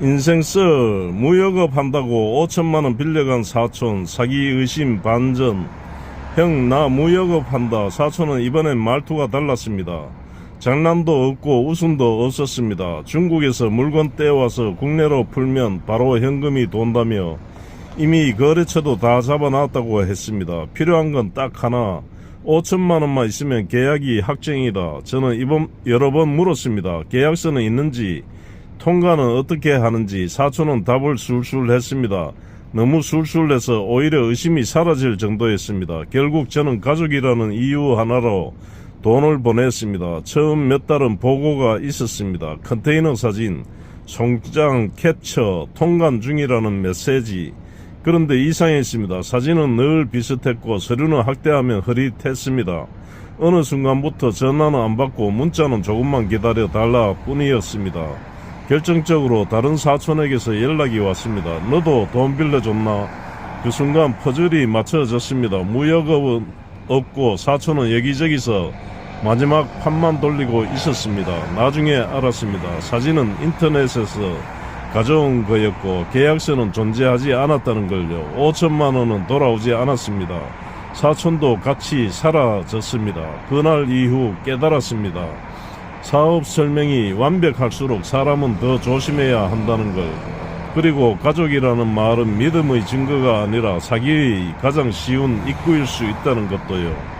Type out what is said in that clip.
인생썰 무역업 한다고 5천만원 빌려간 사촌 사기 의심 반전. 형 나 무역업 한다. 사촌은 이번엔 말투가 달랐습니다. 장난도 없고 웃음도 없었습니다. 중국에서 물건 떼와서 국내로 풀면 바로 현금이 돈다며 이미 거래처도 다 잡아놨다고 했습니다. 필요한 건 딱 하나. 5천만 원만 있으면 계약이 확정이다. 저는 이번 여러 번 물었습니다. 계약서는 있는지 통과는 어떻게 하는지 사촌은 답을 술술 했습니다. 너무 술술해서 오히려 의심이 사라질 정도였습니다. 결국 저는 가족이라는 이유 하나로 돈을 보냈습니다. 처음 몇 달은 보고가 있었습니다. 컨테이너 사진, 송장 캡처, 통관 중이라는 메시지. 그런데 이상했습니다. 사진은 늘 비슷했고 서류는 확대하면 흐릿했습니다. 어느 순간부터 전화는 안 받고 문자는 조금만 기다려 달라 뿐이었습니다. 결정적으로 다른 사촌에게서 연락이 왔습니다. 너도 돈 빌려줬나? 그 순간 퍼즐이 맞춰졌습니다. 무역업은 없고 사촌은 여기저기서 마지막 판만 돌리고 있었습니다. 나중에 알았습니다. 사진은 인터넷에서 가져온 거였고 계약서는 존재하지 않았다는 걸요. 5천만 원은 돌아오지 않았습니다. 사촌도 같이 사라졌습니다. 그날 이후 깨달았습니다. 사업 설명이 완벽할수록 사람은 더 조심해야 한다는 걸. 그리고 가족이라는 말은 믿음의 증거가 아니라 사기의 가장 쉬운 입구일 수 있다는 것도요.